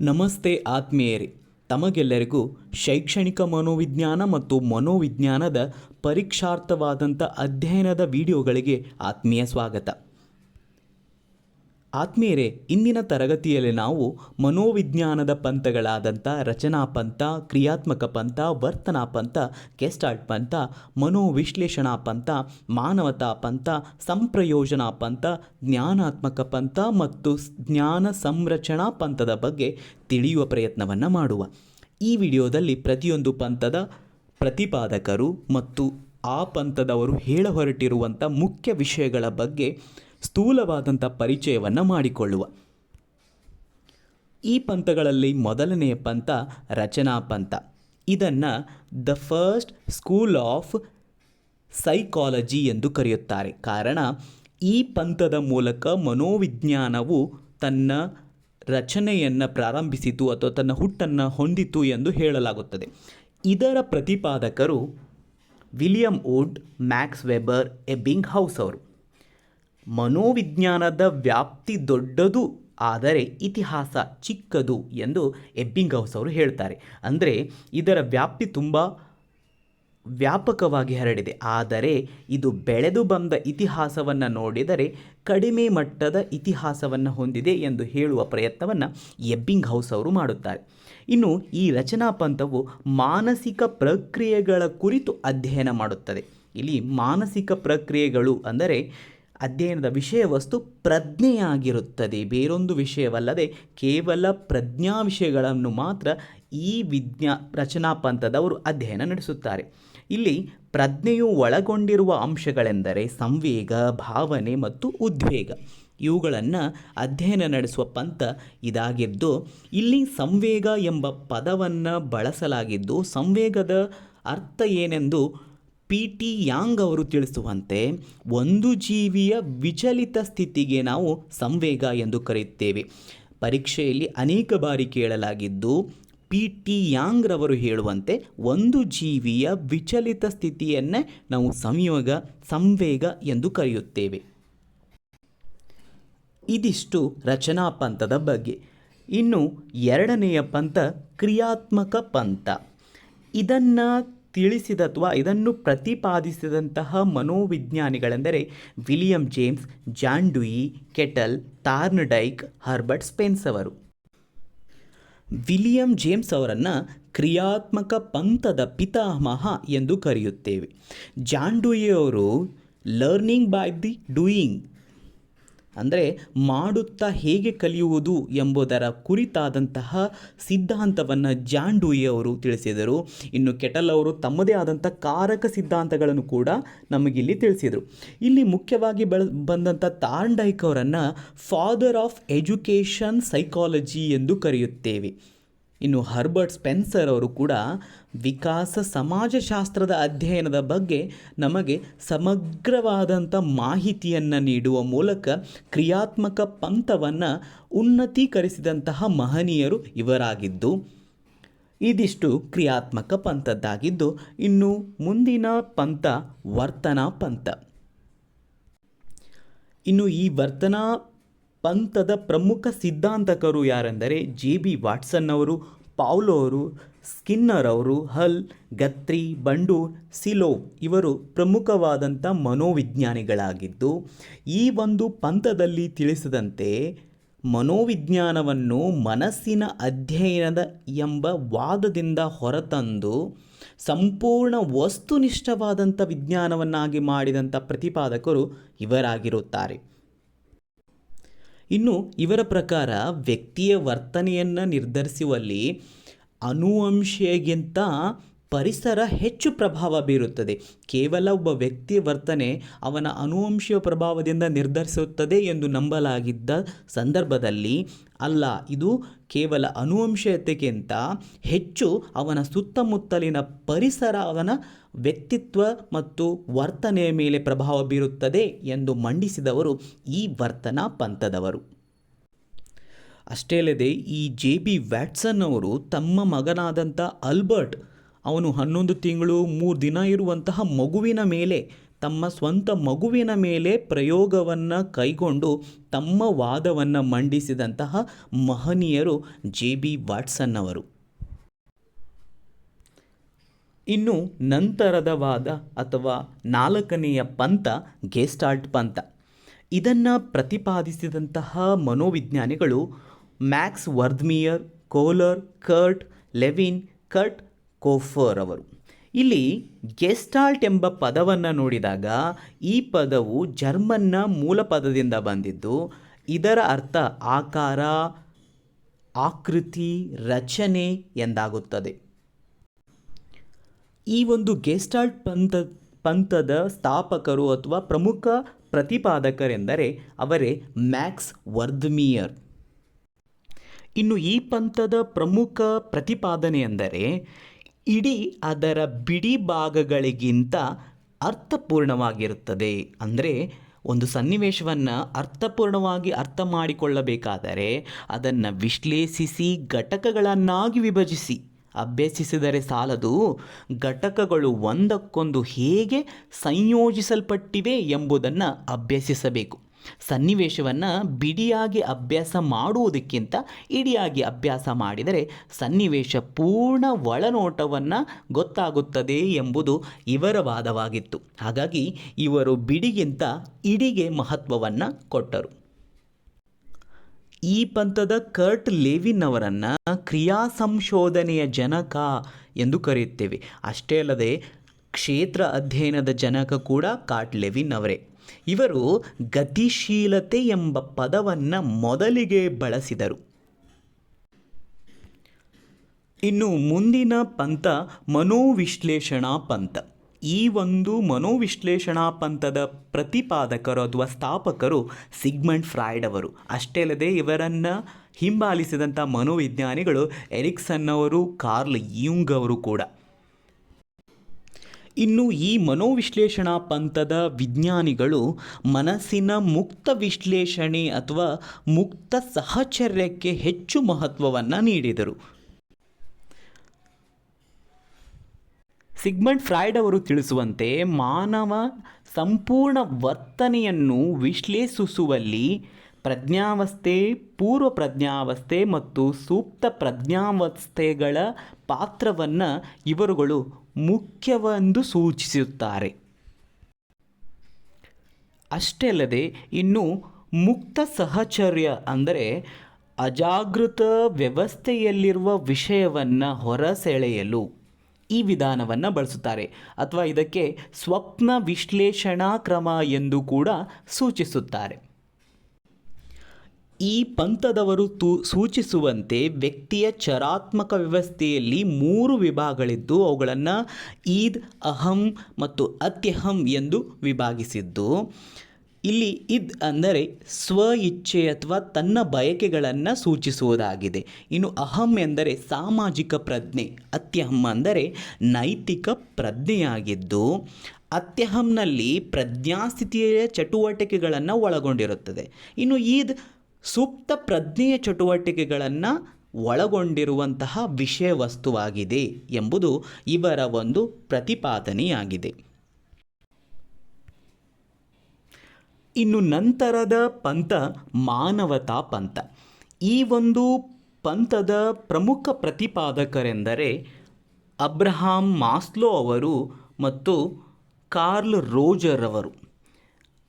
ನಮಸ್ತೆ ಆತ್ಮೀಯರೇ ತಮಗೆಲ್ಲರಿಗೂ ಶೈಕ್ಷಣಿಕ ಮನೋವಿಜ್ಞಾನ ಮತ್ತು ಮನೋವಿಜ್ಞಾನದ ಪರೀಕ್ಷಾರ್ಥವಾದಂಥ ಅಧ್ಯಯನದ ವಿಡಿಯೋಗಳಿಗೆ ಆತ್ಮೀಯ ಸ್ವಾಗತ. ಆತ್ಮೀಯರೇ, ಇಂದಿನ ತರಗತಿಯಲ್ಲಿ ನಾವು ಮನೋವಿಜ್ಞಾನದ ಪಂಥಗಳಾದಂಥ ರಚನಾ ಪಂಥ, ಕ್ರಿಯಾತ್ಮಕ ಪಂಥ, ವರ್ತನಾ ಪಂಥ ಕೆಸ್ಟಾರ್ಟ್ ಪಂಥ, ಮನೋವಿಶ್ಲೇಷಣಾ ಪಂಥ, ಮಾನವತಾ ಪಂಥ, ಸಂಪ್ರಯೋಜನಾ ಪಂಥ, ಜ್ಞಾನಾತ್ಮಕ ಪಂಥ ಮತ್ತು ಜ್ಞಾನ ಸಂರಚನಾ ಪಂಥದ ಬಗ್ಗೆ ತಿಳಿಯುವ ಪ್ರಯತ್ನವನ್ನು ಮಾಡುವ. ಈ ವಿಡಿಯೋದಲ್ಲಿ ಪ್ರತಿಯೊಂದು ಪಂಥದ ಪ್ರತಿಪಾದಕರು ಮತ್ತು ಆ ಪಂಥದವರು ಹೇಳ ಹೊರಟಿರುವಂಥ ಮುಖ್ಯ ವಿಷಯಗಳ ಬಗ್ಗೆ ಸ್ಥೂಲವಾದಂಥ ಪರಿಚಯವನ್ನು ಮಾಡಿಕೊಳ್ಳುವ. ಈ ಪಂಥಗಳಲ್ಲಿ ಮೊದಲನೆಯ ಪಂಥ ರಚನಾ ಪಂಥ. ಇದನ್ನು the first school of psychology ಎಂದು ಕರೆಯುತ್ತಾರೆ. ಕಾರಣ, ಈ ಪಂಥದ ಮೂಲಕ ಮನೋವಿಜ್ಞಾನವು ತನ್ನ ರಚನೆಯನ್ನು ಪ್ರಾರಂಭಿಸಿತು ಅಥವಾ ತನ್ನ ಹುಟ್ಟನ್ನು ಹೊಂದಿತು ಎಂದು ಹೇಳಲಾಗುತ್ತದೆ. ಇದರ ಪ್ರತಿಪಾದಕರು William Wundt, Max Weber Ebbinghaus ಅವರು. ಮನೋವಿಜ್ಞಾನದ ವ್ಯಾಪ್ತಿ ದೊಡ್ಡದು, ಆದರೆ ಇತಿಹಾಸ ಚಿಕ್ಕದು ಎಂದು ಎಬ್ಬಿಂಗ್ ಹೌಸ್ ಅವರು ಹೇಳ್ತಾರೆ. ಅಂದರೆ ಇದರ ವ್ಯಾಪ್ತಿ ತುಂಬ ವ್ಯಾಪಕವಾಗಿ ಹರಡಿದೆ. ಆದರೆ ಇದು ಬೆಳೆದು ಬಂದ ಇತಿಹಾಸವನ್ನು ನೋಡಿದರೆ ಕಡಿಮೆ ಮಟ್ಟದ ಇತಿಹಾಸವನ್ನು ಹೊಂದಿದೆ ಎಂದು ಹೇಳುವ ಪ್ರಯತ್ನವನ್ನು ಎಬ್ಬಿಂಗ್ ಹೌಸ್ ಅವರು ಮಾಡುತ್ತಾರೆ. ಇನ್ನು ಈ ರಚನಾ ಪಂಥವು ಮಾನಸಿಕ ಪ್ರಕ್ರಿಯೆಗಳ ಕುರಿತು ಅಧ್ಯಯನ ಮಾಡುತ್ತದೆ. ಇಲ್ಲಿ ಮಾನಸಿಕ ಪ್ರಕ್ರಿಯೆಗಳು ಅಂದರೆ ಅಧ್ಯಯನದ ವಿಷಯ ವಸ್ತು ಪ್ರಜ್ಞೆಯಾಗಿರುತ್ತದೆ. ಬೇರೊಂದು ವಿಷಯವಲ್ಲದೆ ಕೇವಲ ಪ್ರಜ್ಞಾ ವಿಷಯಗಳನ್ನು ಮಾತ್ರ ಈ ವಿಜ್ಞಾ ರಚನಾ ಪಂಥದವರು ಅಧ್ಯಯನ ನಡೆಸುತ್ತಾರೆ. ಇಲ್ಲಿ ಪ್ರಜ್ಞೆಯು ಒಳಗೊಂಡಿರುವ ಅಂಶಗಳೆಂದರೆ ಸಂವೇಗ, ಭಾವನೆ ಮತ್ತು ಉದ್ವೇಗ. ಇವುಗಳನ್ನು ಅಧ್ಯಯನ ನಡೆಸುವ ಪಂಥ ಇದಾಗಿದ್ದು, ಇಲ್ಲಿ ಸಂವೇಗ ಎಂಬ ಪದವನ್ನು ಬಳಸಲಾಗಿದ್ದು, ಸಂವೇಗದ ಅರ್ಥ ಏನೆಂದು ಪಿ ಟಿ ಯಾಂಗ್ ಅವರು ತಿಳಿಸುವಂತೆ ಒಂದು ಜೀವಿಯ ವಿಚಲಿತ ಸ್ಥಿತಿಗೆ ನಾವು ಸಂವೇಗ ಎಂದು ಕರೆಯುತ್ತೇವೆ. ಪರೀಕ್ಷೆಯಲ್ಲಿ ಅನೇಕ ಬಾರಿ ಕೇಳಲಾಗಿದ್ದು ಪಿ ಟಿ ಯಾಂಗ್ರವರು ಹೇಳುವಂತೆ ಒಂದು ಜೀವಿಯ ವಿಚಲಿತ ಸ್ಥಿತಿಯನ್ನೇ ನಾವು ಸಂಯೋಗ, ಸಂವೇಗ ಎಂದು ಕರೆಯುತ್ತೇವೆ. ಇದಿಷ್ಟು ರಚನಾ ಪಂಥದ ಬಗ್ಗೆ. ಇನ್ನು ಎರಡನೆಯ ಪಂಥ ಕ್ರಿಯಾತ್ಮಕ ಪಂಥ. ಇದನ್ನು ತಿಳಿಸಿದ ಅಥವಾ ಇದನ್ನು ಪ್ರತಿಪಾದಿಸಿದಂತಹ ಮನೋವಿಜ್ಞಾನಿಗಳೆಂದರೆ William James, John Dewey Cattell Thorndike Herbert Spencer ಅವರು. ವಿಲಿಯಂ ಜೇಮ್ಸ್ ಅವರನ್ನು ಕ್ರಿಯಾತ್ಮಕ ಪಂಥದ ಪಿತಾಮಹ ಎಂದು ಕರೆಯುತ್ತೇವೆ. ಜಾನ್ ಡುಯಿ ಅವರು ಲರ್ನಿಂಗ್ ಬೈ ದಿ ಡೂಯಿಂಗ್ ಅಂದರೆ ಮಾಡುತ್ತಾ ಹೇಗೆ ಕಲಿಯುವುದು ಎಂಬುದರ ಕುರಿತಾದಂತಹ ಸಿದ್ಧಾಂತವನ್ನು ಜಾನ್ ಡೂಯಿ ಅವರು ತಿಳಿಸಿದರು. ಇನ್ನು ಕೆಟಲ್ ಅವರು ತಮ್ಮದೇ ಆದಂಥ ಕಾರಕ ಸಿದ್ಧಾಂತಗಳನ್ನು ಕೂಡ ನಮಗಿಲ್ಲಿ ತಿಳಿಸಿದರು. ಇಲ್ಲಿ ಮುಖ್ಯವಾಗಿ ಬೆಳ ಬಂದಂಥ ತಾರ್ಂಡೈಕ್ ಅವರನ್ನು ಫಾದರ್ ಆಫ್ ಎಜುಕೇಷನ್ ಸೈಕಾಲಜಿ ಎಂದು ಕರೆಯುತ್ತೇವೆ. ಇನ್ನು ಹರ್ಬರ್ಟ್ ಸ್ಪೆನ್ಸರ್ ಅವರು ಕೂಡ ವಿಕಾಸ ಸಮಾಜಶಾಸ್ತ್ರದ ಅಧ್ಯಯನದ ಬಗ್ಗೆ ನಮಗೆ ಸಮಗ್ರವಾದಂಥ ಮಾಹಿತಿಯನ್ನು ನೀಡುವ ಮೂಲಕ ಕ್ರಿಯಾತ್ಮಕ ಪಂಥವನ್ನು ಉನ್ನತೀಕರಿಸಿದಂತಹ ಮಹನೀಯರು ಇವರಾಗಿದ್ದು, ಇದಿಷ್ಟು ಕ್ರಿಯಾತ್ಮಕ ಪಂಥದ್ದಾಗಿದ್ದು, ಇನ್ನು ಮುಂದಿನ ಪಂಥ ವರ್ತನಾ ಪಂಥ. ಇನ್ನು ಈ ವರ್ತನಾ ಪಂಥದ ಪ್ರಮುಖ ಸಿದ್ಧಾಂತಕರು ಯಾರೆಂದರೆ ಜೆ ಬಿ ವಾಟ್ಸನ್ ಅವರು ಪೌಲೋ ಅವರು ಸ್ಕಿನ್ನರ್ ಅವರು, ಹಲ್, ಗತ್ರಿ, ಬಂಡು, ಸಿಲೋ ಇವರು ಪ್ರಮುಖವಾದಂಥ ಮನೋವಿಜ್ಞಾನಿಗಳಾಗಿದ್ದು, ಈ ಒಂದು ಪಂಥದಲ್ಲಿ ತಿಳಿಸಿದಂತೆ ಮನೋವಿಜ್ಞಾನವನ್ನು ಮನಸ್ಸಿನ ಅಧ್ಯಯನದ ಎಂಬ ವಾದದಿಂದ ಹೊರತಂದು ಸಂಪೂರ್ಣ ವಸ್ತುನಿಷ್ಠವಾದಂಥ ವಿಜ್ಞಾನವನ್ನಾಗಿ ಮಾಡಿದಂಥ ಪ್ರತಿಪಾದಕರು ಇವರಾಗಿರುತ್ತಾರೆ. ಇನ್ನು ಇವರ ಪ್ರಕಾರ ವ್ಯಕ್ತಿಯ ವರ್ತನೆಯನ್ನು ನಿರ್ಧರಿಸುವಲ್ಲಿ ಅನುವಂಶಿಗಿಂತ ಪರಿಸರ ಹೆಚ್ಚು ಪ್ರಭಾವ ಬೀರುತ್ತದೆ. ಕೇವಲ ಒಬ್ಬ ವ್ಯಕ್ತಿಯ ವರ್ತನೆ ಅವನ ಅನುವಂಶೀಯ ಪ್ರಭಾವದಿಂದ ನಿರ್ಧರಿಸುತ್ತದೆ ಎಂದು ನಂಬಲಾಗಿದ್ದ ಸಂದರ್ಭದಲ್ಲಿ ಅಲ್ಲ, ಇದು ಕೇವಲ ಅನುವಂಶೀಯತೆಗಿಂತ ಹೆಚ್ಚು ಅವನ ಸುತ್ತಮುತ್ತಲಿನ ಪರಿಸರ, ಅವನ ವ್ಯಕ್ತಿತ್ವ ಮತ್ತು ವರ್ತನೆಯ ಮೇಲೆ ಪ್ರಭಾವ ಬೀರುತ್ತದೆ ಎಂದು ಮಂಡಿಸಿದವರು ಈ ವರ್ತನಾ ಪಂಥದವರು. ಅಷ್ಟೇ ಅಲ್ಲದೆ ಈ ಜೆ ಬಿ ವ್ಯಾಟ್ಸನ್ ಅವರು ತಮ್ಮ ಮಗನಾದಂಥ ಅಲ್ಬರ್ಟ್, ಅವನು ಹನ್ನೊಂದು ತಿಂಗಳು ಮೂರು ದಿನ ಇರುವಂತಹ ಮಗುವಿನ ಮೇಲೆ, ತಮ್ಮ ಸ್ವಂತ ಮಗುವಿನ ಮೇಲೆ ಪ್ರಯೋಗವನ್ನು ಕೈಗೊಂಡು ತಮ್ಮ ವಾದವನ್ನು ಮಂಡಿಸಿದಂತಹ ಮಹನೀಯರು ಜೆ ಬಿ ವಾಟ್ಸನ್ ಅವರು. ಇನ್ನು ನಂತರದ ವಾದ ಅಥವಾ ನಾಲ್ಕನೆಯ ಪಂಥ, ಗೆಸ್ಟಾಲ್ಟ್ ಪಂಥ. ಇದನ್ನು ಪ್ರತಿಪಾದಿಸಿದಂತಹ ಮನೋವಿಜ್ಞಾನಿಗಳು ಮ್ಯಾಕ್ಸ್ ವರ್ದ್ಮಿಯರ್ ಕೋಲರ್ ಕರ್ಟ್ ಲೆವಿನ್ ಕರ್ಟ್ ಕೋಫರ್ ಅವರು. ಇಲ್ಲಿ ಗೆಸ್ಟಾಲ್ಟ್ ಎಂಬ ಪದವನ್ನು ನೋಡಿದಾಗ ಈ ಪದವು ಜರ್ಮನ್ನ ಮೂಲ ಪದದಿಂದ ಬಂದಿದ್ದು, ಇದರ ಅರ್ಥ ಆಕಾರ, ಆಕೃತಿ, ರಚನೆ ಎಂದಾಗುತ್ತದೆ. ಈ ಒಂದು ಗೆಸ್ಟಾಲ್ಟ್ ಪಂಥ, ಪಂಥದ ಸ್ಥಾಪಕರು ಅಥವಾ ಪ್ರಮುಖ ಪ್ರತಿಪಾದಕರೆಂದರೆ ಅವರೇ ಮ್ಯಾಕ್ಸ್ ವರ್ದ್ಮಿಯರ್ ಇನ್ನು ಈ ಪಂಥದ ಪ್ರಮುಖ ಪ್ರತಿಪಾದನೆ ಎಂದರೆ ಇಡೀ ಅದರ ಬಿಡಿ ಭಾಗಗಳಿಗಿಂತ ಅರ್ಥಪೂರ್ಣವಾಗಿರುತ್ತದೆ. ಅಂದರೆ ಒಂದು ಸನ್ನಿವೇಶವನ್ನು ಅರ್ಥಪೂರ್ಣವಾಗಿ ಅರ್ಥ ಮಾಡಿಕೊಳ್ಳಬೇಕಾದರೆ ಅದನ್ನು ವಿಶ್ಲೇಷಿಸಿ, ಘಟಕಗಳನ್ನಾಗಿ ವಿಭಜಿಸಿ, ಅಭ್ಯಸಿಸಿದರೆ ಸಾಲದು ಘಟಕಗಳು ಒಂದಕ್ಕೊಂದು ಹೇಗೆ ಸಂಯೋಜಿಸಲ್ಪಟ್ಟಿವೆ ಎಂಬುದನ್ನು ಅಭ್ಯಸಿಸಬೇಕು. ಸನ್ನಿವೇಶವನ್ನು ಬಿಡಿಯಾಗಿ ಅಭ್ಯಾಸ ಮಾಡುವುದಕ್ಕಿಂತ ಇಡಿಯಾಗಿ ಅಭ್ಯಾಸ ಮಾಡಿದರೆ ಸನ್ನಿವೇಶ ಪೂರ್ಣ ಒಳನೋಟವನ್ನು ಗೊತ್ತಾಗುತ್ತದೆ ಎಂಬುದು ಇವರ ವಾದವಾಗಿತ್ತು. ಹಾಗಾಗಿ ಇವರು ಬಿಡಿಗಿಂತ ಇಡಿಗೆ ಮಹತ್ವವನ್ನು ಕೊಟ್ಟರು. ಈ ಪಂಥದ ಕರ್ಟ್ ಲೇವಿನ್ ಅವರನ್ನು ಕ್ರಿಯಾ ಸಂಶೋಧನೆಯ ಜನಕ ಎಂದು ಕರೆಯುತ್ತೇವೆ. ಅಷ್ಟೇ ಅಲ್ಲದೆ ಕ್ಷೇತ್ರ ಅಧ್ಯಯನದ ಜನಕ ಕೂಡ ಕಾರ್ಟ್ ಲೆವಿನ್ ಅವರೇ. ಇವರು ಗತಿಶೀಲತೆ ಎಂಬ ಪದವನ್ನು ಮೊದಲಿಗೆ ಬಳಸಿದರು. ಇನ್ನು ಮುಂದಿನ ಪಂಥ ಮನೋವಿಶ್ಲೇಷಣಾ ಪಂಥ. ಈ ಒಂದು ಮನೋವಿಶ್ಲೇಷಣಾ ಪಂಥದ ಪ್ರತಿಪಾದಕರು ಅಥವಾ ಸ್ಥಾಪಕರು ಸಿಗ್ಮಂಡ್ ಫ್ರಾಯ್ಡ್ ಅವರು. ಅಷ್ಟೇ ಅಲ್ಲದೆ ಇವರನ್ನು ಹಿಂಬಾಲಿಸಿದಂಥ ಮನೋವಿಜ್ಞಾನಿಗಳು ಎರಿಕ್ಸನ್ ಅವರು, ಕಾರ್ಲ್ ಯುಂಗ್ ಅವರು ಕೂಡ. ಇನ್ನು ಈ ಮನೋವಿಶ್ಲೇಷಣಾ ಪಂಥದ ವಿಜ್ಞಾನಿಗಳು ಮನಸ್ಸಿನ ಮುಕ್ತ ವಿಶ್ಲೇಷಣೆ ಅಥವಾ ಮುಕ್ತ ಸಹಚರ್ಯಕ್ಕೆ ಹೆಚ್ಚು ಮಹತ್ವವನ್ನು ನೀಡಿದರು. ಸಿಗ್ಮಂಡ್ ಫ್ರಾಯ್ಡ್ ಅವರು ತಿಳಿಸುವಂತೆ ಮಾನವ ಸಂಪೂರ್ಣ ವರ್ತನೆಯನ್ನು ವಿಶ್ಲೇಷಿಸುವಲ್ಲಿ ಪ್ರಜ್ಞಾವಸ್ಥೆ, ಪೂರ್ವ ಪ್ರಜ್ಞಾವಸ್ಥೆ ಮತ್ತು ಸೂಕ್ತ ಪ್ರಜ್ಞಾವಸ್ಥೆಗಳ ಪಾತ್ರವನ್ನು ಇವರುಗಳು ಮುಖ್ಯವೆಂದು ಸೂಚಿಸುತ್ತಾರೆ. ಅಷ್ಟೇ ಅಲ್ಲದೆ ಇನ್ನು ಮುಕ್ತ ಸಹಚರ್ಯ ಅಂದರೆ ಅಜಾಗೃತ ವ್ಯವಸ್ಥೆಯಲ್ಲಿರುವ ವಿಷಯವನ್ನು ಹೊರಸೆಳೆಯಲು ಈ ವಿಧಾನವನ್ನು ಬಳಸುತ್ತಾರೆ ಅಥವಾ ಇದಕ್ಕೆ ಸ್ವಪ್ನ ವಿಶ್ಲೇಷಣಾ ಕ್ರಮ ಎಂದು ಕೂಡ ಸೂಚಿಸುತ್ತಾರೆ. ಈ ಪಂಥದವರು ತೂ, ಸೂಚಿಸುವಂತೆ ವ್ಯಕ್ತಿಯ ಚರಾತ್ಮಕ ವ್ಯವಸ್ಥೆಯಲ್ಲಿ ಮೂರು ವಿಭಾಗಗಳಿದ್ದು, ಅವುಗಳನ್ನು ಈದ್, ಅಹಂ ಮತ್ತು ಅತ್ಯಹಂ ಎಂದು ವಿಭಾಗಿಸಿದ್ದು. ಇಲ್ಲಿ ಇದ್ ಅಂದರೆ ಸ್ವ ಇಚ್ಛೆ ಅಥವಾ ತನ್ನ ಬಯಕೆಗಳನ್ನು ಸೂಚಿಸುವುದಾಗಿದೆ. ಇನ್ನು ಅಹಂ ಎಂದರೆ ಸಾಮಾಜಿಕ ಪ್ರಜ್ಞೆ, ಅತ್ಯಹಂ ಅಂದರೆ ನೈತಿಕ ಪ್ರಜ್ಞೆಯಾಗಿದ್ದು, ಅತ್ಯಹಂನಲ್ಲಿ ಪ್ರಜ್ಞಾಸ್ಥಿತಿಯ ಚಟುವಟಿಕೆಗಳನ್ನು ಒಳಗೊಂಡಿರುತ್ತದೆ. ಇನ್ನು ಈದ್ ಸೂಕ್ತ ಪ್ರಜ್ಞೆಯ ಚಟುವಟಿಕೆಗಳನ್ನು ಒಳಗೊಂಡಿರುವಂತಹ ವಿಷಯ ವಸ್ತುವಾಗಿದೆ ಎಂಬುದು ಇವರ ಒಂದು ಪ್ರತಿಪಾದನೆಯಾಗಿದೆ. ಇನ್ನು ನಂತರದ ಪಂಥ ಮಾನವತಾ ಪಂಥ. ಈ ಒಂದು ಪಂಥದ ಪ್ರಮುಖ ಪ್ರತಿಪಾದಕರೆಂದರೆ ಅಬ್ರಹಾಂ ಮಾಸ್ಲೋ ಅವರು ಮತ್ತು ಕಾರ್ಲ್ ರೋಜರ್ ಅವರು.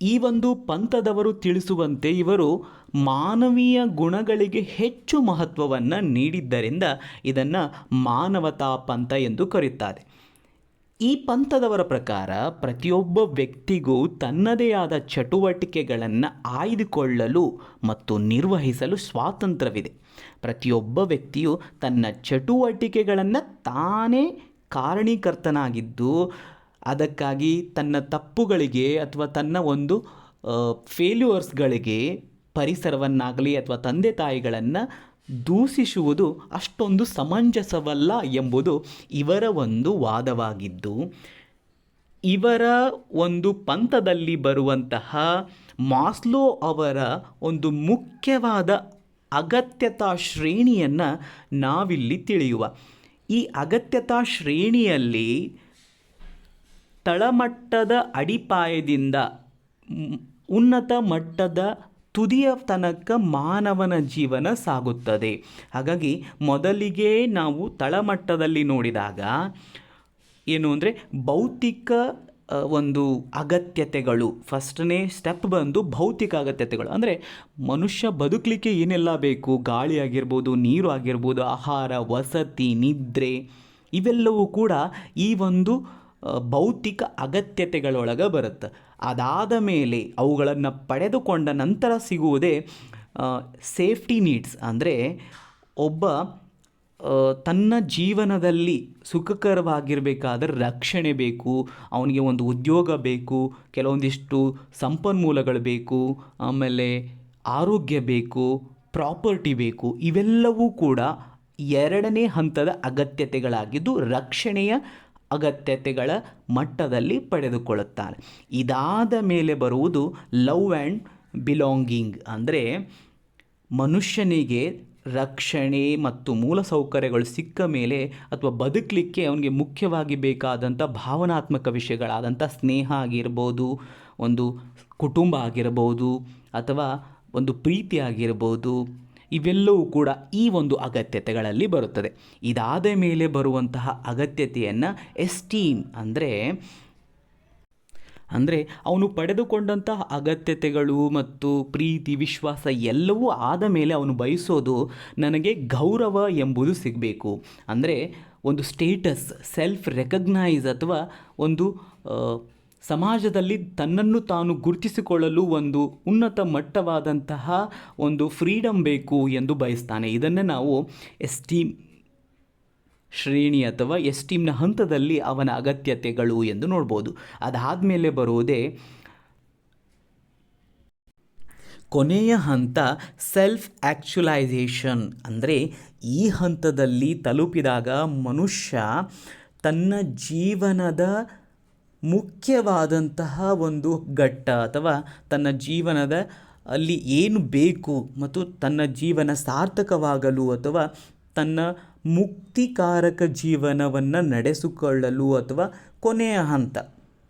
ಈ ಒಂದು ಪಂಥದವರು ತಿಳಿಸುವಂತೆ ಇವರು ಮಾನವೀಯ ಗುಣಗಳಿಗೆ ಹೆಚ್ಚು ಮಹತ್ವವನ್ನು ನೀಡಿದ್ದರಿಂದ ಇದನ್ನು ಮಾನವತಾ ಪಂಥ ಎಂದು ಕರೆಯುತ್ತಾರೆ. ಈ ಪಂಥದವರ ಪ್ರಕಾರ ಪ್ರತಿಯೊಬ್ಬ ವ್ಯಕ್ತಿಗೂ ತನ್ನದೇ ಆದ ಚಟುವಟಿಕೆಗಳನ್ನು ಆಯ್ದುಕೊಳ್ಳಲು ಮತ್ತು ನಿರ್ವಹಿಸಲು ಸ್ವಾತಂತ್ರ್ಯವಿದೆ. ಪ್ರತಿಯೊಬ್ಬ ವ್ಯಕ್ತಿಯು ತನ್ನ ಚಟುವಟಿಕೆಗಳನ್ನು ತಾನೇ ಕಾರಣೀಕರ್ತನಾಗಿದ್ದು ಅದಕ್ಕಾಗಿ ತನ್ನ ತಪ್ಪುಗಳಿಗೆ ಅಥವಾ ತನ್ನ ಒಂದು ಫೇಲ್ಯೂರ್ಸ್ಗಳಿಗೆ ಪರಿಸರವನ್ನಾಗಲಿ ಅಥವಾ ತಂದೆ ತಾಯಿಗಳನ್ನು ದೂಷಿಸುವುದು ಅಷ್ಟೊಂದು ಸಮಂಜಸವಲ್ಲ ಎಂಬುದು ಇವರ ಒಂದು ವಾದವಾಗಿದ್ದು, ಇವರ ಒಂದು ಪಂಥದಲ್ಲಿ ಬರುವಂತಹ ಮಾಸ್ಲೋ ಅವರ ಒಂದು ಮುಖ್ಯವಾದ ಅಗತ್ಯತಾ ಶ್ರೇಣಿಯನ್ನು ನಾವಿಲ್ಲಿ ತಿಳಿಯುವ. ಈ ಅಗತ್ಯತಾ ಶ್ರೇಣಿಯಲ್ಲಿ ತಳಮಟ್ಟದ ಅಡಿಪಾಯದಿಂದ ಉನ್ನತ ಮಟ್ಟದ ತುದಿಯ ತನಕ ಮಾನವನ ಜೀವನ ಸಾಗುತ್ತದೆ. ಹಾಗಾಗಿ ಮೊದಲಿಗೆ ನಾವು ತಳಮಟ್ಟದಲ್ಲಿ ನೋಡಿದಾಗ ಏನು ಅಂದರೆ ಭೌತಿಕ ಒಂದು ಅಗತ್ಯತೆಗಳು. ಫಸ್ಟ್ನೇ ಸ್ಟೆಪ್ ಬಂದು ಭೌತಿಕ ಅಗತ್ಯತೆಗಳು. ಅಂದರೆ ಮನುಷ್ಯ ಬದುಕಲಿಕ್ಕೆ ಏನೆಲ್ಲ ಬೇಕು? ಗಾಳಿ ಆಗಿರ್ಬೋದು, ನೀರು ಆಗಿರ್ಬೋದು, ಆಹಾರ, ವಸತಿ, ನಿದ್ರೆ ಇವೆಲ್ಲವೂ ಕೂಡ ಈ ಒಂದು ಭೌತಿಕ ಅಗತ್ಯತೆಗಳೊಳಗೆ ಬರುತ್ತೆ. ಅದಾದ ಮೇಲೆ ಅವುಗಳನ್ನು ಪಡೆದುಕೊಂಡ ನಂತರ ಸಿಗುವುದೇ ಸೇಫ್ಟಿ ನೀಡ್ಸ್ ಅಂದರೆ ಒಬ್ಬ ತನ್ನ ಜೀವನದಲ್ಲಿ ಸುಖಕರವಾಗಿರಬೇಕಾದ್ರೆ ರಕ್ಷಣೆ ಬೇಕು, ಅವನಿಗೆ ಒಂದು ಉದ್ಯೋಗ ಬೇಕು, ಕೆಲವೊಂದಿಷ್ಟು ಸಂಪನ್ಮೂಲಗಳು ಬೇಕು, ಆಮೇಲೆ ಆರೋಗ್ಯ ಬೇಕು ಪ್ರಾಪರ್ಟಿ ಬೇಕು, ಇವೆಲ್ಲವೂ ಕೂಡ ಎರಡನೇ ಹಂತದ ಅಗತ್ಯತೆಗಳಾಗಿದ್ದು ರಕ್ಷಣೆಯ ಅಗತ್ಯತೆಗಳ ಮಟ್ಟದಲ್ಲಿ ಪಡೆದುಕೊಳ್ಳುತ್ತಾರೆ. ಇದಾದ ಮೇಲೆ ಬರುವುದು ಲವ್ ಆ್ಯಂಡ್ ಬಿಲಾಂಗಿಂಗ್ ಅಂದರೆ ಮನುಷ್ಯನಿಗೆ ರಕ್ಷಣೆ ಮತ್ತು ಮೂಲಸೌಕರ್ಯಗಳು ಸಿಕ್ಕ ಮೇಲೆ ಅಥವಾ ಬದುಕಲಿಕ್ಕೆ ಅವನಿಗೆ ಮುಖ್ಯವಾಗಿ ಬೇಕಾದಂಥ ಭಾವನಾತ್ಮಕ ವಿಷಯಗಳಾದಂಥ ಸ್ನೇಹ ಆಗಿರ್ಬೋದು, ಒಂದು ಕುಟುಂಬ ಆಗಿರ್ಬೋದು ಅಥವಾ ಒಂದು ಪ್ರೀತಿ ಆಗಿರ್ಬೋದು ಇವೆಲ್ಲವೂ ಕೂಡ ಈ ಒಂದು ಅಗತ್ಯತೆಗಳಲ್ಲಿ ಬರುತ್ತದೆ. ಇದಾದ ಮೇಲೆ ಬರುವಂತಹ ಅಗತ್ಯತೆಯನ್ನು ಎಸ್ಟೀಮ್ ಅಂದರೆ ಅಂದರೆ ಅವನು ಪಡೆದುಕೊಂಡಂತಹ ಅಗತ್ಯತೆಗಳು ಮತ್ತು ಪ್ರೀತಿ, ವಿಶ್ವಾಸ ಎಲ್ಲವೂ ಆದ ಮೇಲೆ ಅವನು ಬಯಸೋದು ನನಗೆ ಗೌರವ ಎಂಬುದು ಸಿಗಬೇಕು. ಅಂದರೆ ಒಂದು ಸ್ಟೇಟಸ್ ಸೆಲ್ಫ್ ರೆಕಗ್ನೈಸ್ ಅಥವಾ ಒಂದು ಸಮಾಜದಲ್ಲಿ ತನ್ನನ್ನು ತಾನು ಗುರುತಿಸಿಕೊಳ್ಳಲು ಒಂದು ಉನ್ನತ ಮಟ್ಟವಾದಂತಹ ಒಂದು ಫ್ರೀಡಮ್ ಬೇಕು ಎಂದು ಬಯಸ್ತಾನೆ. ಇದನ್ನು ನಾವು ಎಸ್ಟೀಮ್ ಶ್ರೇಣಿ ಅಥವಾ ಎಸ್ಟೀಮ್ನ ಹಂತದಲ್ಲಿ ಅವನ ಅಗತ್ಯತೆಗಳು ಎಂದು ನೋಡ್ಬೋದು. ಅದಾದಮೇಲೆ ಬರುವುದೇ ಕೊನೆಯ ಹಂತ ಸೆಲ್ಫ್ ಆ್ಯಕ್ಚುಲೈಸೇಷನ್ ಅಂದರೆ ಈ ಹಂತದಲ್ಲಿ ತಲುಪಿದಾಗ ಮನುಷ್ಯ ತನ್ನ ಜೀವನದ ಮುಖ್ಯವಾದಂತಹ ಒಂದು ಘಟ್ಟ ಅಥವಾ ತನ್ನ ಜೀವನದ ಅಲ್ಲಿ ಏನು ಬೇಕು ಮತ್ತು ತನ್ನ ಜೀವನ ಸಾರ್ಥಕವಾಗಲು ಅಥವಾ ತನ್ನ ಮುಕ್ತಿಕಾರಕ ಜೀವನವನ್ನು ನಡೆಸಿಕೊಳ್ಳಲು ಅಥವಾ ಕೊನೆಯ ಹಂತ.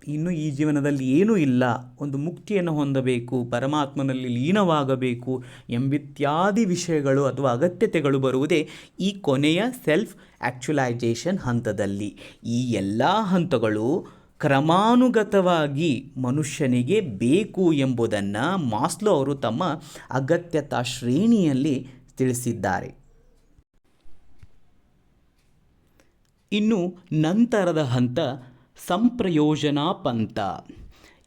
ಇನ್ನು ಈ ಜೀವನದಲ್ಲಿ ಏನೂ ಇಲ್ಲ. ಒಂದು ಮುಕ್ತಿಯನ್ನು ಹೊಂದಬೇಕು, ಪರಮಾತ್ಮನಲ್ಲಿ ಲೀನವಾಗಬೇಕು ಎಂಬಿತ್ಯಾದಿ ವಿಷಯಗಳು ಅಥವಾ ಅಗತ್ಯತೆಗಳು ಬರುವುದೇ ಈ ಕೊನೆಯ ಸೆಲ್ಫ್ ಆ್ಯಕ್ಚುಲೈಜೇಷನ್ ಹಂತದಲ್ಲಿ. ಈ ಎಲ್ಲ ಹಂತಗಳು ಕ್ರಮಾನುಗತವಾಗಿ ಮನುಷ್ಯನಿಗೆ ಬೇಕು ಎಂಬುದನ್ನು ಮಾಸ್ಲೋ ಅವರು ತಮ್ಮ ಅಗತ್ಯತಾ ಶ್ರೇಣಿಯಲ್ಲಿ ತಿಳಿಸಿದ್ದಾರೆ. ಇನ್ನು ನಂತರದ ಹಂತ ಸಂಪ್ರಯೋಜನಾ ಪಂಥ.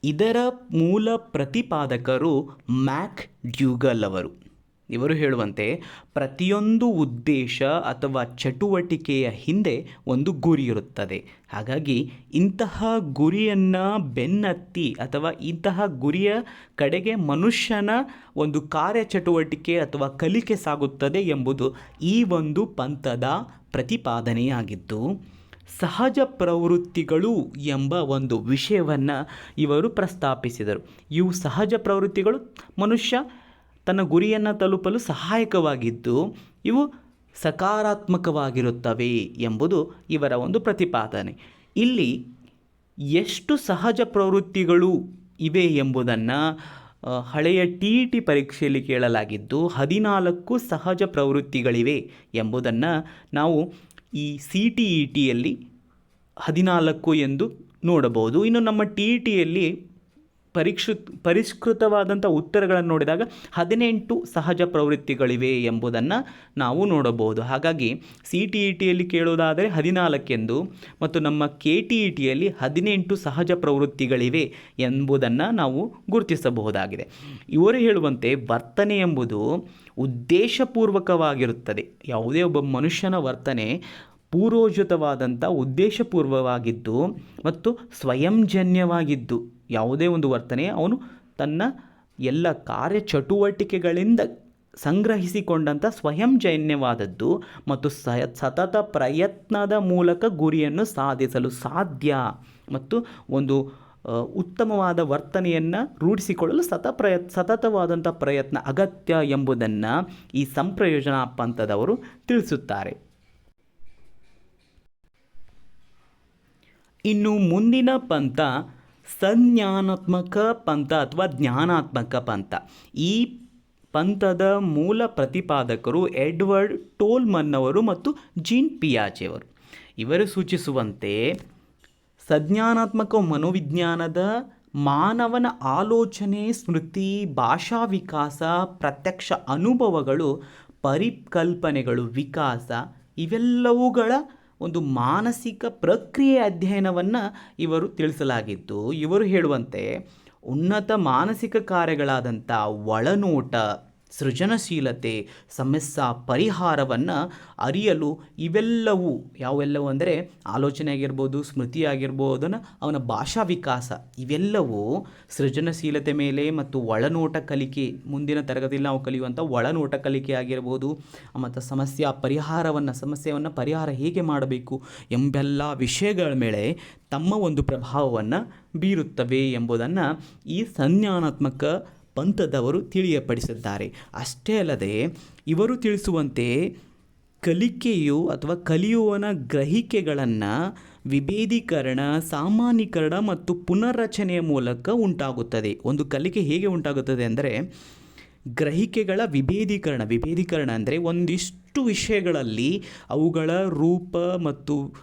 ಇದರ ಮೂಲ ಪ್ರತಿಪಾದಕರು ಮ್ಯಾಕ್ ಡ್ಯೂಗಲ್ ಅವರು. ಇವರು ಹೇಳುವಂತೆ ಪ್ರತಿಯೊಂದು ಉದ್ದೇಶ ಅಥವಾ ಚಟುವಟಿಕೆಯ ಹಿಂದೆ ಒಂದು ಗುರಿ ಇರುತ್ತದೆ. ಹಾಗಾಗಿ ಇಂತಹ ಗುರಿಯನ್ನು ಬೆನ್ನತ್ತಿ ಅಥವಾ ಇಂತಹ ಗುರಿಯ ಕಡೆಗೆ ಮನುಷ್ಯನ ಒಂದು ಕಾರ್ಯಚಟುವಟಿಕೆ ಅಥವಾ ಕಲಿಕೆ ಸಾಗುತ್ತದೆ ಎಂಬುದು ಈ ಒಂದು ಪಂಥದ ಪ್ರತಿಪಾದನೆಯಾಗಿದ್ದು, ಸಹಜ ಪ್ರವೃತ್ತಿಗಳು ಎಂಬ ಒಂದು ವಿಷಯವನ್ನು ಇವರು ಪ್ರಸ್ತಾಪಿಸಿದರು. ಇವು ಸಹಜ ಪ್ರವೃತ್ತಿಗಳು? ಮನುಷ್ಯ ತನ್ನ ಗುರಿಯನ್ನು ತಲುಪಲು ಸಹಾಯಕವಾಗಿದ್ದು, ಇವು ಸಕಾರಾತ್ಮಕವಾಗಿರುತ್ತವೆ ಎಂಬುದು ಇವರ ಒಂದು ಪ್ರತಿಪಾದನೆ. ಇಲ್ಲಿ ಎಷ್ಟು ಸಹಜ ಪ್ರವೃತ್ತಿಗಳು ಇವೆ ಎಂಬುದನ್ನು ಹಳೆಯ ಟಿ ಇ ಟಿ ಪರೀಕ್ಷೆಯಲ್ಲಿ ಕೇಳಲಾಗಿದ್ದು, ಹದಿನಾಲ್ಕು ಸಹಜ ಪ್ರವೃತ್ತಿಗಳಿವೆ ಎಂಬುದನ್ನು ನಾವು ಈ ಸಿ ಟಿ ಇ ಟಿಯಲ್ಲಿ ಹದಿನಾಲ್ಕು ಎಂದು ನೋಡಬಹುದು. ಇನ್ನು ನಮ್ಮ ಟಿ ಇ ಟಿಯಲ್ಲಿ ಪರೀಕ್ಷಿತ್ ಪರಿಷ್ಕೃತವಾದಂಥ ಉತ್ತರಗಳನ್ನು ನೋಡಿದಾಗ ಹದಿನೆಂಟು ಸಹಜ ಪ್ರವೃತ್ತಿಗಳಿವೆ ಎಂಬುದನ್ನು ನಾವು ನೋಡಬಹುದು. ಹಾಗಾಗಿ ಸಿ ಟಿ ಇ ಟಿಯಲ್ಲಿ ಕೇಳೋದಾದರೆ ಹದಿನಾಲ್ಕೆಂದು ಮತ್ತು ನಮ್ಮ ಕೆ ಟಿ ಇ ಟಿಯಲ್ಲಿ ಹದಿನೆಂಟು ಸಹಜ ಪ್ರವೃತ್ತಿಗಳಿವೆ ಎಂಬುದನ್ನು ನಾವು ಗುರುತಿಸಬಹುದಾಗಿದೆ. ಇವರು ಹೇಳುವಂತೆ ವರ್ತನೆ ಎಂಬುದು ಉದ್ದೇಶಪೂರ್ವಕವಾಗಿರುತ್ತದೆ. ಯಾವುದೇ ಒಬ್ಬ ಮನುಷ್ಯನ ವರ್ತನೆ ಪೂರ್ವೋಚಿತವಾದಂಥ ಉದ್ದೇಶಪೂರ್ವವಾಗಿದ್ದು ಮತ್ತು ಸ್ವಯಂಜನ್ಯವಾಗಿದ್ದು. ಯಾವುದೇ ಒಂದು ವರ್ತನೆ ಅವನು ತನ್ನ ಎಲ್ಲ ಕಾರ್ಯಚಟುವಟಿಕೆಗಳಿಂದ ಸಂಗ್ರಹಿಸಿಕೊಂಡಂಥ ಸ್ವಯಂಜನ್ಯವಾದದ್ದು ಮತ್ತು ಸ ಸತತ ಪ್ರಯತ್ನದ ಮೂಲಕ ಗುರಿಯನ್ನು ಸಾಧಿಸಲು ಸಾಧ್ಯ ಮತ್ತು ಒಂದು ಉತ್ತಮವಾದ ವರ್ತನೆಯನ್ನು ರೂಢಿಸಿಕೊಳ್ಳಲು ಸತ ಪ್ರಯ ಸತತವಾದಂಥ ಪ್ರಯತ್ನ ಅಗತ್ಯ ಎಂಬುದನ್ನು ಈ ಸಂಪ್ರಯೋಜನಾ ಪಂಥದವರು ತಿಳಿಸುತ್ತಾರೆ. ಇನ್ನು ಮುಂದಿನ ಪಂಥ ಸಂಜ್ಞಾನಾತ್ಮಕ ಪಂಥ ಅಥವಾ ಜ್ಞಾನಾತ್ಮಕ ಪಂಥ. ಈ ಪಂಥದ ಮೂಲ ಪ್ರತಿಪಾದಕರು ಎಡ್ವರ್ಡ್ ಟೋಲ್ಮನ್ ಅವರು ಮತ್ತು ಜೀನ್ ಪಿಯಾಚೆವರು ಇವರು ಸೂಚಿಸುವಂತೆ ಸಜ್ಞಾನಾತ್ಮಕ ಮನೋವಿಜ್ಞಾನದ ಮಾನವನ ಆಲೋಚನೆ, ಸ್ಮೃತಿ, ಭಾಷಾ ವಿಕಾಸ, ಪ್ರತ್ಯಕ್ಷ ಅನುಭವಗಳು, ಪರಿಕಲ್ಪನೆಗಳು, ವಿಕಾಸ ಇವೆಲ್ಲವುಗಳ ಒಂದು ಮಾನಸಿಕ ಪ್ರಕ್ರಿಯೆ ಅಧ್ಯಯನವನ್ನು ಇವರು ತಿಳಿಸಲಾಗಿತ್ತು. ಇವರು ಹೇಳುವಂತೆ ಉನ್ನತ ಮಾನಸಿಕ ಕಾರ್ಯಗಳಾದಂಥ ಒಳನೋಟ ಸೃಜನಶೀಲತೆ, ಸಮಸ್ಯೆ ಪರಿಹಾರವನ್ನು ಅರಿಯಲು ಇವೆಲ್ಲವೂ ಯಾವೆಲ್ಲವೂ ಅಂದರೆ ಆಲೋಚನೆ ಆಗಿರ್ಬೋದು ಸ್ಮೃತಿ ಆಗಿರ್ಬೋದು ಅವನ ಭಾಷಾ ವಿಕಾಸ. ಇವೆಲ್ಲವೂ ಸೃಜನಶೀಲತೆ ಮೇಲೆ ಮತ್ತು ಒಳನೋಟ ಕಲಿಕೆ, ಮುಂದಿನ ತರಗತಿಯಲ್ಲಿ ನಾವು ಕಲಿಯುವಂಥ ಒಳನೋಟ ಕಲಿಕೆ ಆಗಿರ್ಬೋದು, ಮತ್ತು ಸಮಸ್ಯೆ ಪರಿಹಾರವನ್ನು, ಸಮಸ್ಯೆಯನ್ನು ಪರಿಹಾರ ಹೇಗೆ ಮಾಡಬೇಕು ಎಂಬೆಲ್ಲ ವಿಷಯಗಳ ಮೇಲೆ ತಮ್ಮ ಒಂದು ಪ್ರಭಾವವನ್ನು ಬೀರುತ್ತವೆ ಎಂಬುದನ್ನು ಈ ಸಂಜ್ಞಾನಾತ್ಮಕ ಪಂಥದವರು ತಿಳಿಯಪಡಿಸಿದ್ದಾರೆ. ಅಷ್ಟೇ ಅಲ್ಲದೆ, ಇವರು ತಿಳಿಸುವಂತೆ ಕಲಿಕೆಯು ಅಥವಾ ಕಲಿಯುವನ ಗ್ರಹಿಕೆಗಳನ್ನು ವಿಭೇದೀಕರಣ, ಸಾಮಾನ್ಯೀಕರಣ ಮತ್ತು ಪುನರ್ರಚನೆಯ ಮೂಲಕ ಉಂಟಾಗುತ್ತದೆ. ಒಂದು ಕಲಿಕೆ ಹೇಗೆ ಉಂಟಾಗುತ್ತದೆ ಅಂದರೆ, ಗ್ರಹಿಕೆಗಳ ವಿಭೇದೀಕರಣ. ವಿಭೇದೀಕರಣ ಅಂದರೆ ಒಂದಿಷ್ಟು ವಿಷಯಗಳಲ್ಲಿ ಅವುಗಳ ರೂಪ ಮತ್ತು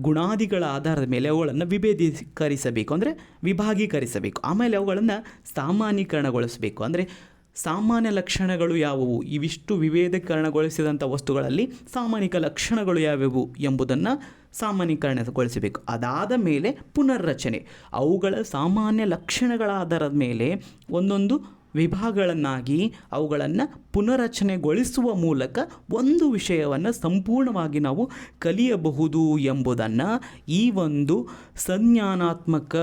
ಗುಣಾದಿಗಳ ಆಧಾರದ ಮೇಲೆ ಅವುಗಳನ್ನು ವಿಭೇದೀಕರಿಸಬೇಕು. ಅಂದರೆ ವಿಭಾಗೀಕರಿಸಬೇಕು. ಆಮೇಲೆ ಅವುಗಳನ್ನು ಸಾಮಾನ್ಯೀಕರಣಗೊಳಿಸಬೇಕು. ಅಂದರೆ ಸಾಮಾನ್ಯ ಲಕ್ಷಣಗಳು ಯಾವುವು? ಇವಿಷ್ಟು ವಿಭೇದೀಕರಣಗೊಳಿಸಿದಂಥ ವಸ್ತುಗಳಲ್ಲಿ ಸಾಮಾನ್ಯಿಕ ಲಕ್ಷಣಗಳು ಯಾವ್ಯಾವು ಎಂಬುದನ್ನು ಸಾಮಾನ್ಯೀಕರಣಗೊಳಿಸಬೇಕು. ಅದಾದ ಮೇಲೆ ಪುನರ್ರಚನೆ. ಅವುಗಳ ಸಾಮಾನ್ಯ ಲಕ್ಷಣಗಳ ಆಧಾರದ ಮೇಲೆ ಒಂದೊಂದು ವಿಭಾಗಗಳನ್ನಾಗಿ ಅವುಗಳನ್ನು ಪುನರಚನೆಗೊಳಿಸುವ ಮೂಲಕ ಒಂದು ವಿಷಯವನ್ನು ಸಂಪೂರ್ಣವಾಗಿ ನಾವು ಕಲಿಯಬಹುದು ಎಂಬುದನ್ನು ಈ ಒಂದು ಸಂಜ್ಞಾನಾತ್ಮಕ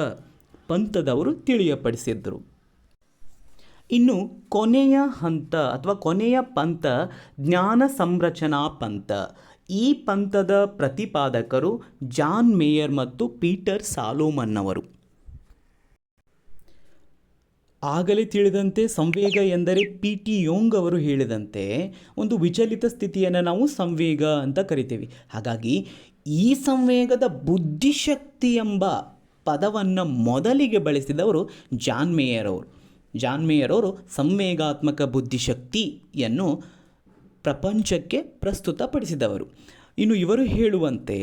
ಪಂಥದವರು ತಿಳಿಯಪಡಿಸಿದ್ದರು ಇನ್ನು ಕೊನೆಯ ಹಂತ ಅಥವಾ ಕೊನೆಯ ಪಂಥ ಜ್ಞಾನ ಸಂರಚನಾ ಪಂಥ. ಈ ಪಂಥದ ಪ್ರತಿಪಾದಕರು ಜಾನ್ ಮೇಯರ್ ಮತ್ತು ಪೀಟರ್ ಸಾಲೋಮನ್ ಅವರು ಆಗಲೇ ತಿಳಿದಂತೆ ಸಂವೇಗ ಎಂದರೆ ಪಿ ಟಿ ಯೋಂಗ್ ಅವರು ಹೇಳಿದಂತೆ ಒಂದು ವಿಚಲಿತ ಸ್ಥಿತಿಯನ್ನು ನಾವು ಸಂವೇಗ ಅಂತ ಕರಿತೀವಿ. ಹಾಗಾಗಿ ಈ ಸಂವೇಗದ ಬುದ್ಧಿಶಕ್ತಿ ಎಂಬ ಪದವನ್ನು ಮೊದಲಿಗೆ ಬಳಸಿದವರು ಜಾನ್ ಮೇಯರ್ ಅವರು. ಜಾನ್ ಮೇಯರ್ ಅವರು ಸಂವೇಗಾತ್ಮಕ ಬುದ್ಧಿಶಕ್ತಿಯನ್ನು ಪ್ರಪಂಚಕ್ಕೆ ಪ್ರಸ್ತುತಪಡಿಸಿದವರು. ಇನ್ನು ಇವರು ಹೇಳುವಂತೆ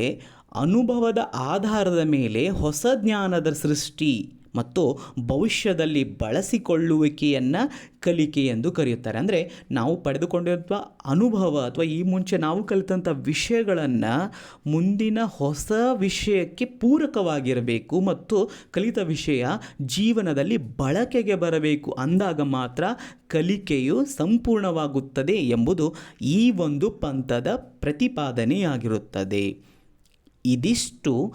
ಅನುಭವದ ಆಧಾರದ ಮೇಲೆ ಹೊಸ ಜ್ಞಾನದ ಸೃಷ್ಟಿ ಮತ್ತು ಭವಿಷ್ಯದಲ್ಲಿ ಬಳಸಿಕೊಳ್ಳುವಿಕೆಯನ್ನು ಕಲಿಕೆ ಎಂದು ಕರೆಯುತ್ತಾರೆ. ಅಂದರೆ ನಾವು ಪಡೆದುಕೊಂಡಿರುವ ಅನುಭವ ಅಥವಾ ಈ ಮುಂಚೆ ನಾವು ಕಲಿತಂಥ ವಿಷಯಗಳನ್ನು ಮುಂದಿನ ಹೊಸ ವಿಷಯಕ್ಕೆ ಪೂರಕವಾಗಿರಬೇಕು ಮತ್ತು ಕಲಿತ ವಿಷಯ ಜೀವನದಲ್ಲಿ ಬಳಕೆಗೆ ಬರಬೇಕು ಅಂದಾಗ ಮಾತ್ರ ಕಲಿಕೆಯು ಸಂಪೂರ್ಣವಾಗುತ್ತದೆ ಎಂಬುದು ಈ ಒಂದು ಪಂಥದ ಪ್ರತಿಪಾದನೆಯಾಗಿರುತ್ತದೆ. ಇದಿಷ್ಟು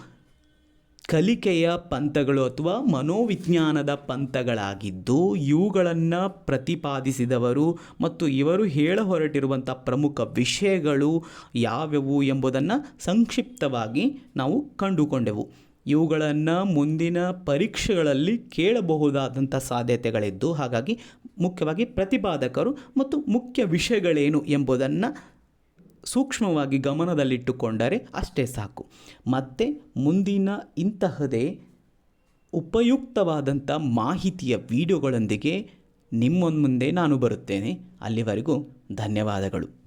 ಕಲಿಕೆಯ ಪಂಥಗಳು ಅಥವಾ ಮನೋವಿಜ್ಞಾನದ ಪಂಥಗಳಾಗಿದ್ದು ಇವುಗಳನ್ನು ಪ್ರತಿಪಾದಿಸಿದವರು ಮತ್ತು ಇವರು ಹೇಳ ಹೊರಟಿರುವಂಥ ಪ್ರಮುಖ ವಿಷಯಗಳು ಯಾವ್ಯಾವು ಎಂಬುದನ್ನು ಸಂಕ್ಷಿಪ್ತವಾಗಿ ನಾವು ಕಂಡುಕೊಂಡೆವು. ಇವುಗಳನ್ನು ಮುಂದಿನ ಪರೀಕ್ಷೆಗಳಲ್ಲಿ ಕೇಳಬಹುದಾದಂಥ ಸಾಧ್ಯತೆಗಳಿದ್ದು ಹಾಗಾಗಿ ಮುಖ್ಯವಾಗಿ ಪ್ರತಿಪಾದಕರು ಮತ್ತು ಮುಖ್ಯ ವಿಷಯಗಳೇನು ಎಂಬುದನ್ನು ಸೂಕ್ಷ್ಮವಾಗಿ ಗಮನದಲ್ಲಿಟ್ಟುಕೊಂಡರೆ ಅಷ್ಟೇ ಸಾಕು. ಮತ್ತು ಮುಂದಿನ ಇಂತಹದೇ ಉಪಯುಕ್ತವಾದಂಥ ಮಾಹಿತಿಯ ವಿಡಿಯೋಗಳೊಂದಿಗೆ ನಿಮ್ಮ ಮುಂದೆ ನಾನು ಬರುತ್ತೇನೆ. ಅಲ್ಲಿವರೆಗೂ ಧನ್ಯವಾದಗಳು.